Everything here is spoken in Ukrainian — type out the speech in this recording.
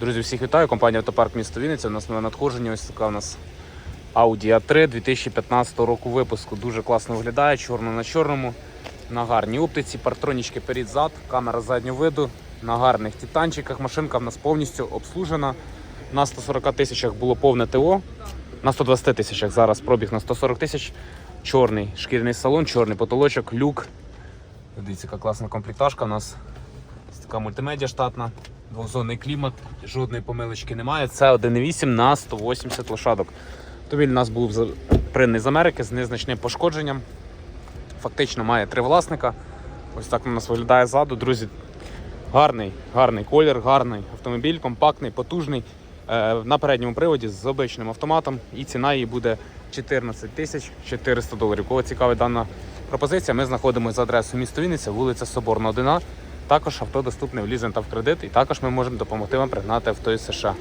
Друзі, всіх вітаю. Компанія Автопарк місто Вінниця. У нас нове надходження. Ось така у нас Audi A3 2015 року випуску. Дуже класно виглядає, чорно на чорному, на гарній оптиці, партронічки перед-зад, камера заднього виду, на гарних титанчиках. Машинка в нас повністю обслужена. На 140 тисячах було повне ТО. На 120 тисячах зараз пробіг на 140 тисяч. Чорний шкіряний салон, чорний потолочок, люк. Дивіться, яка класна комплектажка у нас. Ось така мультимедіа штатна, двохзонний клімат, жодної помилочки немає. Це 1.8 на 180 лошадок. Автомобіль у нас був принний з Америки з незначним пошкодженням. Фактично має три власника. Ось так у нас виглядає ззаду. Друзі, гарний, гарний колір, гарний автомобіль, компактний, потужний. Е, на передньому приводі з обичним автоматом. І ціна її буде 14 тисяч 400 доларів. Кого цікавить дана пропозиція, ми знаходимося за адресою місто Вінниця, вулиця Соборна 1. Також авто доступне в лізинг та в кредит, і також ми можемо допомогти вам пригнати авто із США.